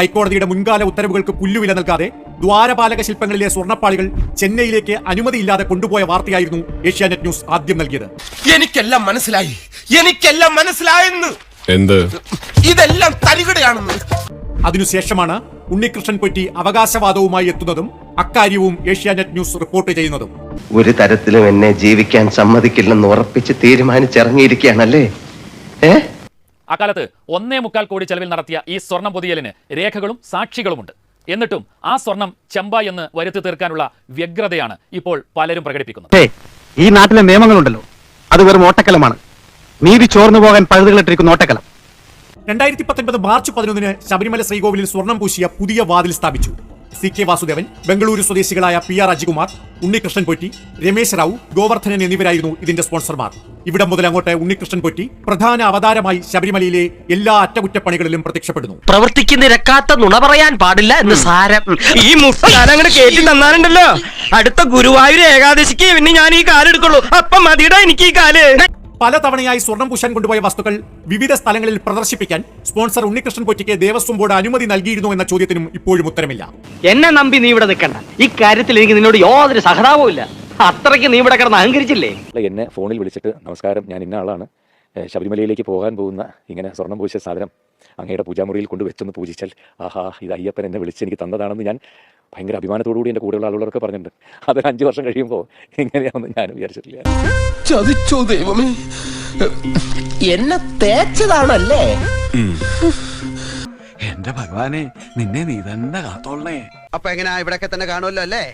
ഹൈക്കോടതിയുടെ മുൻകാല ഉത്തരവുകൾക്ക് പുല്ലുവില നൽകാതെ ദ്വാരപാലക ശില്പങ്ങളിലെ സ്വർണപ്പാളികൾ ചെന്നൈയിലേക്ക് അനുമതിയില്ലാതെ കൊണ്ടുപോയ വാർത്തയായിരുന്നു ഏഷ്യാനെറ്റ് ന്യൂസ് ആദ്യം നൽകിയത്. എനിക്കെല്ലാം മനസ്സിലായി. എനിക്കെല്ലാം മനസ്സിലായെന്ന്. എന്ത്? ഇതെല്ലാം തരികടയാണെന്ന്. അതിനുശേഷമാണ് ഉണ്ണികൃഷ്ണൻ പൊറ്റി അവകാശവാദവുമായി എത്തുന്നതും അക്കാര്യവും ഏഷ്യാനെറ്റ് ന്യൂസ് റിപ്പോർട്ട് ചെയ്യുന്നതും. ഒരു തരത്തിലും എന്നെ ജീവിക്കാൻ സമ്മതിക്കില്ലെന്ന് ഉറപ്പിച്ച് തീരുമാനിച്ചിറങ്ങിയിരിക്കുകയാണല്ലേ? ഏ? അക്കാലത്ത് ഒന്നേ മുക്കാൽ കോടി ചെലവിൽ നടത്തിയ ഈ സ്വർണം പൊതിയലിന് രേഖകളും സാക്ഷികളുമുണ്ട്. എന്നിട്ടും ആ സ്വർണം ചെമ്പ എന്ന് വരുത്തി തീർക്കാനുള്ള വ്യഗ്രതയാണ് ഇപ്പോൾ പലരും പ്രകടിപ്പിക്കുന്നത്. ഈ നാട്ടിലെ നിയമങ്ങളുണ്ടല്ലോ. അത് വെറും ഓട്ടക്കലമാണ്. നീതി ചോർന്നു പോകാൻ പഴുതുകളിട്ടിരിക്കുന്ന ഓട്ടക്കലം. രണ്ടായിരത്തി പത്തൊൻപത് മാർച്ച് പതിനൊന്നിന് ശബരിമല ശ്രീകോവിലിൽ സ്വർണം പൂശിയ പുതിയ വാതിൽ സ്ഥാപിച്ചു. സി കെ വാസുദേവൻ ബംഗളൂരു സ്വദേശികളായ പി ആർ അജികുമാർ ഉണ്ണികൃഷ്ണൻ പൊറ്റി രമേശ് റാവു ഗോവർദ്ധനൻ എന്നിവരായിരുന്നു ഇതിന്റെ സ്പോൺസർമാർ. ഇവിടം മുതൽ അങ്ങോട്ട് ഉണ്ണികൃഷ്ണൻ പൊറ്റി പ്രധാന അവതാരമായി ശബരിമലയിലെ എല്ലാ അറ്റകുറ്റപ്പണികളിലും പ്രത്യക്ഷപ്പെടുന്നു. പ്രവർത്തിക്ക് നിരക്കാത്ത നുണ പറയാൻ പാടില്ല എന്ന് സാരം. ഈ മുട്ടാനങ്ങട് കേട്ടി തന്നാലുണ്ടല്ലോ. അടുത്ത ഗുരുവായൂർ ഏകാദശിക്ക് പിന്നെ ഞാൻ ഈ കാലെടുക്കുള്ളൂ. അപ്പം മതിയുടെ എനിക്ക് ഈ കാൽ. പലതവണയായി സ്വർണം പൂശാൻ കൊണ്ടുപോയ വസ്തുക്കൾ വിവിധ സ്ഥലങ്ങളിൽ പ്രദർശിപ്പിക്കാൻ സ്പോൺസർ ഉണ്ണികൃഷ്ണൻ പൊറ്റിക്ക് ദേവസ്വം ബോർഡ് അനുമതി നൽകിയിരുന്നു എന്ന ചോദ്യത്തിനും ഇപ്പോഴും ഉത്തരമില്ല. എന്നെ നമ്പി നീ ഇവിടെ നിൽക്കണ്ട. ഇക്കാര്യത്തിൽ എനിക്ക് നിന്നോട് യാതൊരു സഹതാപവും ഇല്ല. അത്രയ്ക്ക് നീ ഇവിടെ കിടന്ന് അഹങ്കരിച്ചില്ലേ? എന്നെ ഫോണിൽ വിളിച്ചിട്ട് നമസ്കാരം ഞാൻ ഇന്ന ആളാണ്. ശബരിമലയിലേക്ക് പോകാൻ പോകുന്ന ഇങ്ങനെ സ്വർണം പൂശിയ സാധനം അങ്ങയുടെ പൂജാമുറിയിൽ കൊണ്ട് വെച്ചൊന്ന് പൂജിച്ചാൽ ആഹാ ഇത് അയ്യപ്പൻ എന്നെ വിളിച്ച് എനിക്ക് തന്നതാണെന്ന് ഞാൻ ഭയങ്കര അഭിമാനത്തോടുകൂടി എന്റെ കൂടെയുള്ള ആളുകളൊക്കെ പറഞ്ഞിട്ടുണ്ട്. അതൊരു അഞ്ച് വർഷം കഴിയുമ്പോൾ ഇങ്ങനെയാണെന്ന് ഞാൻ വിചാരിച്ചിട്ടില്ല. ചതിച്ചോ ദൈവമേ. എന്നെ തേച്ചതാണല്ലേ? എന്റെ ഭഗവാനെ നിന്നെ നീ തന്നെ കാത്തോളേ അപ്പൊ എങ്ങനെയാ ഇവിടൊക്കെ തന്നെ കാണുമല്ലോ അല്ലേ?